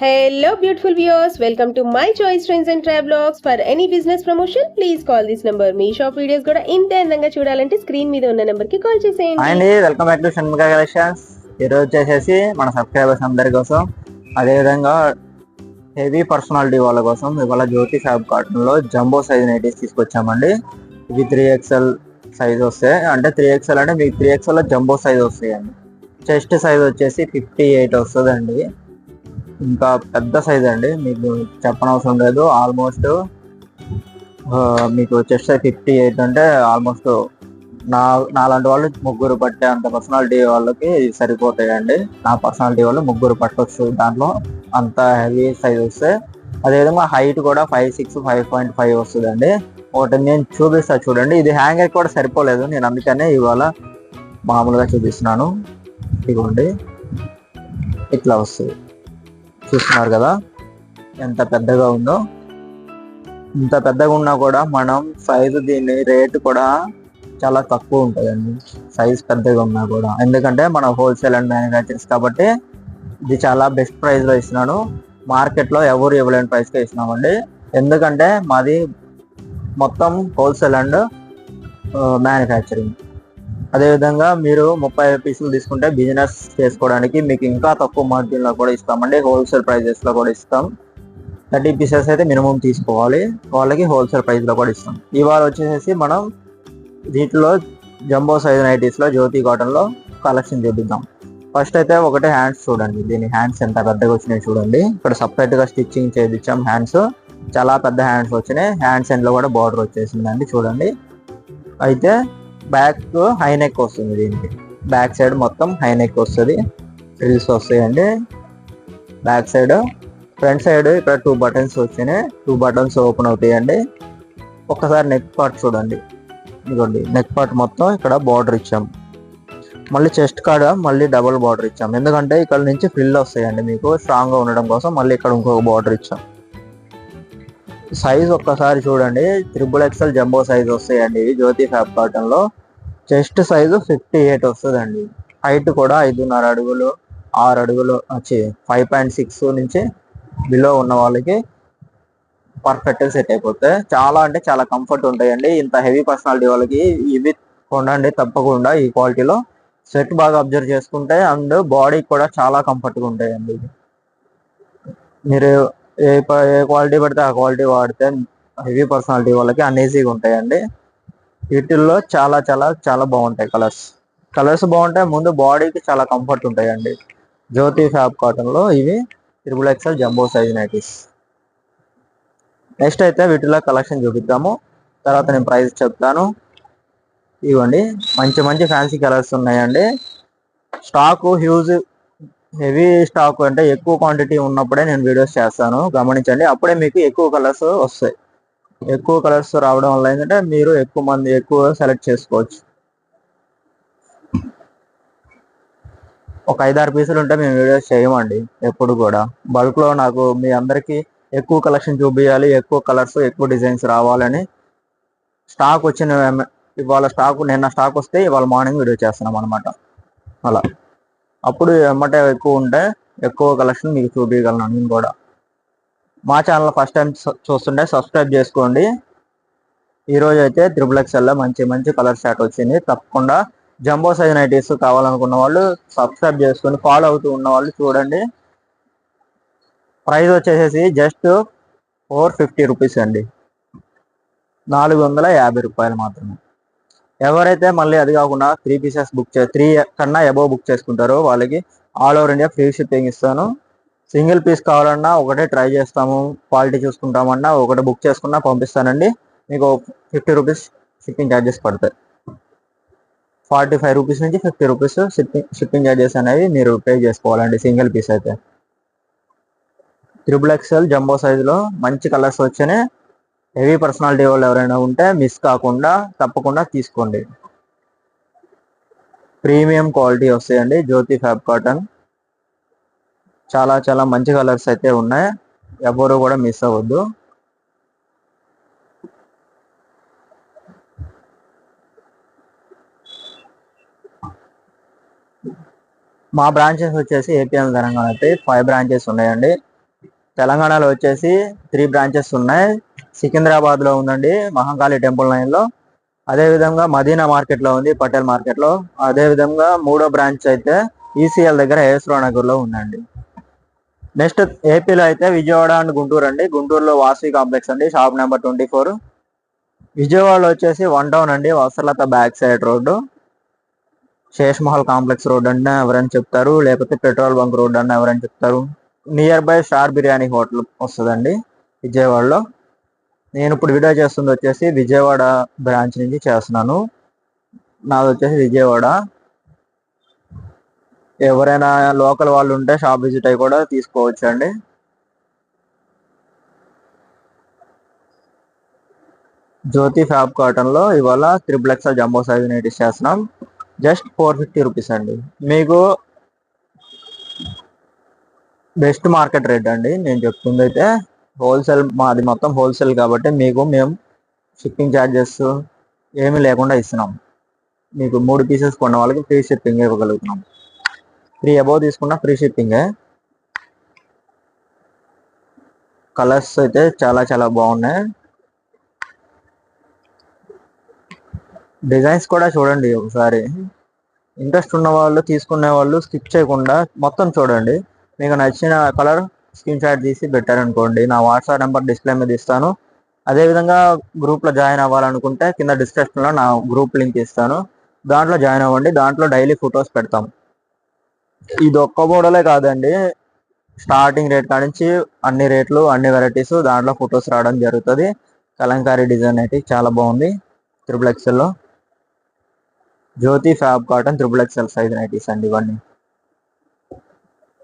Hello beautiful viewers welcome to my choice trends and travelogues for any business promotion please call this number me shop videos కూడా ఇంత అందంగా చూడాలంటే screen మీద ఉన్న నెంబర్కి call చేసేయండి అండి welcome back to Shanmukha collections ఈరోజు వచ్చేసేసి మన సబ్స్క్రైబర్స్ అందరి కోసం అదేవిధంగా హెవీ పర్సనాలిటీ వాళ్ళ కోసం ఇవాళ జ్యోతి ఫ్యాబ్ కాటన్లో జంబో సైజ్ నైటీస్ తీసుకొచ్చామండి. ఇవి త్రీ ఎక్స్ఎల్ సైజ్ వస్తాయి. అంటే త్రీ ఎక్స్ఎల్ అంటే మీకు త్రీ ఎక్స్ఎల్ జంబో సైజ్ వస్తాయండి. చెస్ట్ సైజ్ వచ్చేసి ఫిఫ్టీ ఎయిట్ వస్తుందండి. ఇంకా పెద్ద సైజ్ అండి. మీకు చెప్పనవసరం లేదు. ఆల్మోస్ట్ మీకు చెస్ట్ సైజ్ ఫిఫ్టీ ఎయిట్ అంటే ఆల్మోస్ట్ నా నాలాంటి వాళ్ళు ముగ్గురు పట్టే అంత పర్సనాలిటీ వాళ్ళకి సరిపోతాయండి. నా పర్సనాలిటీ వాళ్ళు ముగ్గురు పట్టవచ్చు దాంట్లో. అంత హెవీ సైజ్ వస్తే అదేవిధంగా హైట్ కూడా five six five point five వస్తుందండి. ఒకటి నేను చూపిస్తా చూడండి. ఇది హ్యాంగర్ కూడా సరిపోలేదు. నేను అందుకనే ఇవాళ మామూలుగా చూపిస్తున్నాను. ఇదిగోండి. ఇట్లా వస్తుంది. చూస్తున్నారు కదా? ఎంత పెద్దగా ఉందో. ఇంత పెద్దగా ఉన్నా కూడా మనం సైజు దీని రేటు కూడా చాలా తక్కువ ఉంటుందండి. సైజ్ పెద్దగా ఉన్నా కూడా. ఎందుకంటే మన హోల్సేల్ అండ్ మ్యానుఫ్యాక్చర్స్ కాబట్టి ఇది చాలా బెస్ట్ ప్రైస్లో ఇస్తున్నాను మార్కెట్లో ఎవరు ఇవ్వలేని ప్రైస్కే ఇస్తున్నామండి. ఎందుకంటే మాది మొత్తం హోల్సేల్ అండ్ మ్యానుఫ్యాక్చరింగ్ అదేవిధంగా మీరు ముప్పై పీసులు తీసుకుంటే బిజినెస్ చేసుకోవడానికి మీకు ఇంకా తక్కువ మార్జిన్లో కూడా ఇస్తామండి. హోల్సేల్ ప్రైజెస్లో కూడా ఇస్తాం. థర్టీ పీసెస్ అయితే మినిమం తీసుకోవాలి. వాళ్ళకి హోల్సేల్ ప్రైస్లో కూడా ఇస్తాం. ఇవాళ వచ్చేసి మనం వీటిలో జంబో సైజ్ నైటీస్లో జ్యోతి కాటన్లో కలెక్షన్ చూపిద్దాం. ఫస్ట్ అయితే ఒకటే హ్యాండ్స్ చూడండి. దీని హ్యాండ్స్ ఎంత పెద్దగా వచ్చినాయి చూడండి. ఇక్కడ సపరేట్గా స్టిచ్చింగ్ చేయించాం హ్యాండ్స్ చాలా పెద్ద హ్యాండ్స్ వచ్చినాయి. హ్యాండ్స్ ఎండ్లో కూడా బార్డర్ వచ్చేసిందండి చూడండి. అయితే బ్యాక్ హై నెక్ వస్తుంది దీనికి. బ్యాక్ సైడ్ మొత్తం హై నెక్ వస్తుంది. ఫ్రిల్స్ వస్తాయండి. బ్యాక్ సైడ్ ఫ్రంట్ సైడ్ ఇక్కడ టూ బటన్స్ వచ్చినాయి. టూ బటన్స్ ఓపెన్ అవుతాయండి. ఒక్కసారి నెక్ పార్ట్ చూడండి. ఇదిగోండి నెక్ పార్ట్ మొత్తం ఇక్కడ బార్డర్ ఇచ్చాం. మళ్ళీ చెస్ట్ కాడ మళ్ళీ డబుల్ బార్డర్ ఇచ్చాం. ఎందుకంటే ఇక్కడ నుంచి ఫ్రిల్ వస్తాయండి మీకు. స్ట్రాంగ్గా ఉండడం కోసం మళ్ళీ ఇక్కడ ఇంకొక బార్డర్ ఇచ్చాం. సైజ్ ఒక్కసారి చూడండి. త్రిబుల్ ఎక్స్ఎల్ జంబో సైజ్ వస్తాయండి. ఇవి జ్యోతి ఫ్యాబ్ కాటన్లో చెస్ట్ సైజు ఫిఫ్టీ ఎయిట్ వస్తుందండి. హైట్ కూడా ఐదున్నర అడుగులు ఆరు అడుగులు వచ్చి ఫైవ్ పాయింట్ సిక్స్ నుంచి బిలో ఉన్న వాళ్ళకి పర్ఫెక్ట్గా సెట్ అయిపోతాయి చాలా అంటే చాలా కంఫర్ట్ ఉంటాయండి. ఇంత హెవీ పర్సనాలిటీ వాళ్ళకి ఇవి కొనండి తప్పకుండా ఈ క్వాలిటీలో. సెట్ బాగా అబ్జర్వ్ చేసుకుంటే అండ్ బాడీకి కూడా చాలా కంఫర్ట్గా ఉంటాయండి. మీరు ఏ ఏ క్వాలిటీ పడితే ఆ క్వాలిటీ వాడితే హెవీ పర్సనాలిటీ వాళ్ళకి అన్ఈజీగా ఉంటాయండి. వీటిల్లో చాలా చాలా చాలా బాగుంటాయి కలర్స్ కలర్స్ బాగుంటాయి ముందు బాడీకి చాలా కంఫర్ట్ ఉంటాయండి. జ్యోతి ఫ్యాబ్ కాటన్లో ఇవి triple XL jumbo size nighties next అయితే వీటిలో కలెక్షన్ చూపిద్దాము. తర్వాత నేను ప్రైస్ చెప్తాను. ఇవ్వండి. మంచి మంచి ఫ్యాన్సీ కలర్స్ ఉన్నాయండి. స్టాకు హ్యూజ్ హెవీ స్టాక్ అంటే ఎక్కువ క్వాంటిటీ ఉన్నప్పుడే నేను వీడియోస్ చేస్తాను. గమనించండి అప్పుడే మీకు ఎక్కువ కలర్స్ వస్తాయి. ఎక్కువ కలర్స్ రావడం వల్ల ఏంటంటే మీరు ఎక్కువ మంది ఎక్కువ సెలెక్ట్ చేసుకోవచ్చు. ఒక ఐదారు పీసులు ఉంటే మేము వీడియోస్ చేయమండి ఎప్పుడు కూడా. బల్క్లో నాకు మీ అందరికి ఎక్కువ కలెక్షన్ చూపించాలి ఎక్కువ కలర్స్ ఎక్కువ డిజైన్స్ రావాలని స్టాక్ వచ్చిన ఇవాళ స్టాక్ నిన్న స్టాక్ వస్తే ఇవాళ మార్నింగ్ వీడియో చేస్తున్నాం అనమాట అలా. అప్పుడు ఎమ్మటే ఎక్కువ ఉంటే ఎక్కువ కలెక్షన్ మీకు చూపించగలను నేను కూడా. మా ఛానల్ ఫస్ట్ టైం చూస్తుంటే సబ్స్క్రైబ్ చేసుకోండి. ఈరోజు అయితే త్రిబుల్ ఎక్స్ఎల్లో మంచి మంచి కలర్ షాట్ వచ్చింది. తప్పకుండా జంబో సైజ్ నైటీస్ కావాలనుకున్న వాళ్ళు సబ్స్క్రైబ్ చేసుకొని ఫాలో అవుతూ ఉన్న వాళ్ళు చూడండి. ప్రైస్ వచ్చేసేసి జస్ట్ ఫోర్ ఫిఫ్టీ రూపీస్ అండి. నాలుగు వందల యాభై రూపాయలు మాత్రమే. ఎవరైతే మళ్ళీ అది కాకుండా త్రీ పీసెస్ బుక్ చే త్రీ కన్నా అబోవ్ బుక్ చేసుకుంటారో వాళ్ళకి all over India free shipping ఇస్తాను. సింగిల్ పీస్ కావాలన్నా ఒకటే ట్రై చేస్తాము. క్వాలిటీ చూసుకుంటామన్నా ఒకటి బుక్ చేసుకున్నా పంపిస్తానండి. మీకు ఫిఫ్టీ రూపీస్ షిప్పింగ్ ఛార్జెస్ పడతాయి. ఫార్టీ ఫైవ్ రూపీస్ నుంచి fifty rupees shipping shipping charges అనేవి మీరు పే చేసుకోవాలండి సింగిల్ పీస్ అయితే. త్రిబుల్ ఎక్స్ఎల్ జంబో సైజులో మంచి కలర్స్ వచ్చినాయి హెవీ పర్సనాలిటీ వాళ్ళు ఎవరైనా ఉంటే మిస్ కాకుండా తప్పకుండా తీసుకోండి. ప్రీమియం క్వాలిటీ వస్తాయండి. Jyothi fab cotton. చాలా చాలా మంచి కలర్స్ అయితే ఉన్నాయి. ఎవరు కూడా మిస్ అవ్వద్దు. మా బ్రాంచెస్ వచ్చేసి ఏపీఎల్ తెలంగాణ అయితే ఫైవ్ బ్రాంచెస్ ఉన్నాయండి. తెలంగాణలో వచ్చేసి త్రీ బ్రాంచెస్ ఉన్నాయి. సికింద్రాబాద్లో ఉందండి మహంకాళి టెంపుల్ లైన్లో అదే విధంగా మదీనా మార్కెట్లో ఉంది పటేల్ మార్కెట్లో. అదే విధంగా మూడో బ్రాంచ్ అయితే ఈసీఎల్ దగ్గర ఏస్రో నగర్లో ఉందండి. నెక్స్ట్ ఏపీలో అయితే విజయవాడ అండ్ గుంటూరు అండి. గుంటూరులో వాసవి కాంప్లెక్స్ అండి షాప్ నెంబర్ ట్వంటీ ఫోర్. విజయవాడలో వచ్చేసి వన్ టౌన్ అండి వసలత back side road. Seshamahal complex road అన్న ఎవరైనా చెప్తారు లేకపోతే పెట్రోల్ బంక్ రోడ్ అన్న ఎవరైనా చెప్తారు. Near by star biryani hotel వస్తుందండి విజయవాడలో. నేను ఇప్పుడు వీడియో చేస్తుంది వచ్చేసి విజయవాడ బ్రాంచ్ నుంచి చేస్తున్నాను. నాది వచ్చేసి విజయవాడ. ఎవరైనా లోకల్ వాళ్ళు ఉంటే షాప్ విజిట్ అయి కూడా తీసుకోవచ్చు అండి జ్యోతి ఫ్యాబ్ కాటన్లో ఇవాళ triple XL jumbo size nighties చేస్తున్నాం. జస్ట్ ఫోర్ ఫిఫ్టీ రూపీస్ అండి. మీకు బెస్ట్ మార్కెట్ రేట్ అండి నేను చెప్తుంది అయితే హోల్సేల్ మాది మొత్తం హోల్సేల్ కాబట్టి మీకు మేము షిప్పింగ్ ఛార్జెస్ ఏమీ లేకుండా ఇస్తున్నాం. మీకు మూడు పీసెస్ కొన్న వాళ్ళకి ఫ్రీ షిప్పింగ్ ఇవ్వగలుగుతున్నాం. త్రీ అబౌవ్ తీసుకున్న ఫ్రీ షిప్పింగే కలర్స్ అయితే చాలా చాలా బాగున్నాయి. డిజైన్స్ కూడా చూడండి ఒకసారి. ఇంట్రెస్ట్ ఉన్న వాళ్ళు తీసుకునే వాళ్ళు స్కిప్ చేయకుండా మొత్తం చూడండి. మీకు నచ్చిన కలర్ స్క్రీన్ షాట్ తీసి పెట్టారనుకోండి నా వాట్సాప్ నెంబర్ డిస్ప్లే మీద ఇస్తాను. అదేవిధంగా గ్రూప్లో జాయిన్ అవ్వాలనుకుంటే కింద డిస్క్రిప్షన్లో నా గ్రూప్ లింక్ ఇస్తాను. దాంట్లో జాయిన్ అవ్వండి దాంట్లో డైలీ ఫొటోస్ పెడతాం. ఇది ఒక్క మోడలే కాదండి. స్టార్టింగ్ రేట్ కానించి అన్ని రేట్లు అన్ని వెరైటీస్ దాంట్లో ఫొటోస్ రావడం జరుగుతుంది. కలంకారీ డిజైన్ అయితే చాలా బాగుంది. Triple ఎక్స్ఎల్లో Jyothi fab cotton triple XL size nighties అండి ఇవన్నీ.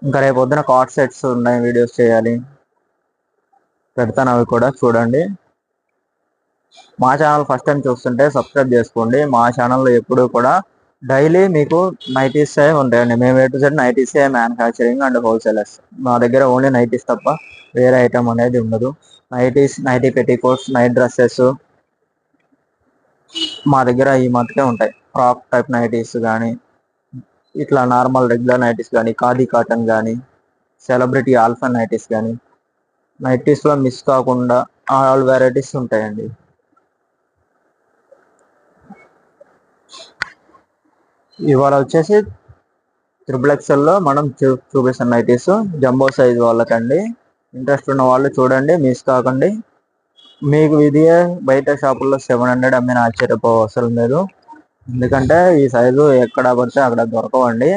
ఇంకా రేపు పొద్దున కార్డ్ సెట్స్ ఉన్నాయి వీడియోస్ చేయాలి. పెడతాను అవి కూడా చూడండి. మా ఛానల్ ఫస్ట్ టైం చూస్తుంటే సబ్స్క్రైబ్ చేసుకోండి. మా ఛానల్లో ఎప్పుడు కూడా డైలీ మీకు నైటీస్ ఉంటాయండి. మేము A to Z manufacturing and wholesalers మా దగ్గర ఓన్లీ నైటీస్ తప్ప వేరే ఐటమ్ అనేది ఉండదు. Nighties nighty petticoats night dresses మా దగ్గర ఈ మట్టుకే ఉంటాయి. ఫ్రాక్ టైప్ నైటీస్ కానీ ఇట్లా నార్మల్ రెగ్యులర్ నైటీస్ కానీ ఖాదీ కాటన్ కానీ సెలబ్రిటీ ఆల్ఫా నైటీస్ కానీ నైటీస్లో మిస్ కాకుండా ఆల్ వెరైటీస్ ఉంటాయండి. ఇవాళ వచ్చేసి త్రిబుల్ ఎక్స్ఎల్లో మనం చూ చూపిస్తున్న నైటీస్ జంబో సైజ్ వాళ్ళకండి. ఇంట్రెస్ట్ ఉన్న వాళ్ళు చూడండి మిస్ కాకండి. మీకు ఇదే బయట షాపుల్లో సెవెన్ హండ్రెడ్ అమ్మిన ఆశ్చర్యపో అవసరం లేదు. ఎందుకంటే ఈ సైజు ఎక్కడ పడితే అక్కడ దొరకవండి.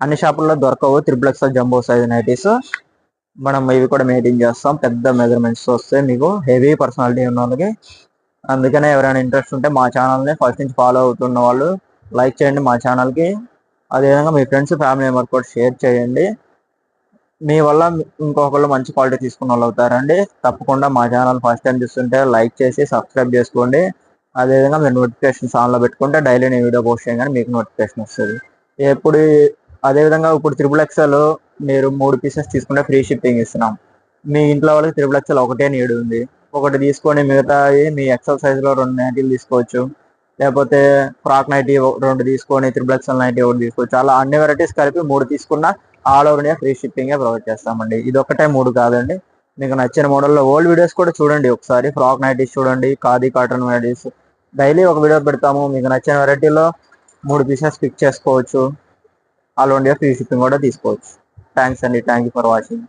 అన్ని షాపుల్లో దొరకవు. Triple XL jumbo size nighties మనం ఇవి కూడా మెయింటైన్ చేస్తాం. పెద్ద మెజర్మెంట్స్ వస్తాయి మీకు. హెవీ పర్సనాలిటీ ఉన్న వాళ్ళకి అందుకనే ఎవరైనా ఇంట్రెస్ట్ ఉంటే మా ఛానల్ని ఫస్ట్ నుంచి ఫాలో అవుతున్న వాళ్ళు లైక్ చేయండి మా ఛానల్కి అదేవిధంగా మీ ఫ్రెండ్స్ ఫ్యామిలీ మెంబర్ కూడా షేర్ చేయండి. మీ వల్ల ఇంకొకళ్ళు మంచి క్వాలిటీ తీసుకున్న వాళ్ళు అవుతారండి. తప్పకుండా మా ఛానల్ ఫస్ట్ టైం చూస్తుంటే లైక్ చేసి సబ్స్క్రైబ్ చేసుకోండి. అదేవిధంగా మీరు నోటిఫికేషన్స్ ఆన్లో పెట్టుకుంటే డైలీ నేను వీడియో పోస్ట్ చేయగానే మీకు నోటిఫికేషన్ వస్తుంది. ఎప్పుడు అదేవిధంగా ఇప్పుడు త్రిబుల్ ఎక్స్ఎల్ మీరు మూడు పీసెస్ తీసుకుంటే ఫ్రీ షిప్పింగ్ ఇస్తున్నాం. మీ ఇంట్లో వాళ్ళకి త్రిబుల్ ఎక్స్ఎల్ ఒకటే నీడ్ ఉంది. ఒకటి తీసుకొని మిగతా మీ ఎక్సెల్ సైజులో రెండు నైటీలు తీసుకోవచ్చు. లేకపోతే ఫ్రాక్ నైటీ రెండు తీసుకొని త్రిబుల్ ఎక్స్ఎల్ నైటీ ఒకటి తీసుకోవచ్చు. అలా అన్ని వెరైటీస్ కలిపి మూడు తీసుకున్నా all over India free shipping provide చేస్తామండి. ఇది ఒకటే మూడు కాదండి. మీకు నచ్చిన మోడల్లో ఓల్డ్ వీడియోస్ కూడా చూడండి ఒకసారి. ఫ్రాక్ నైటీస్ చూడండి ఖాదీ కాటన్ నైటీస్ డైలీ ఒక వీడియో పెడతాము. మీకు నచ్చిన వెరైటీలో మూడు పీసెస్ పిక్ చేసుకోవచ్చు. ఆల్ ఇండియా ఫ్రీ షిప్పింగ్ కూడా తీసుకోవచ్చు. థ్యాంక్స్ అండి. Thank you for watching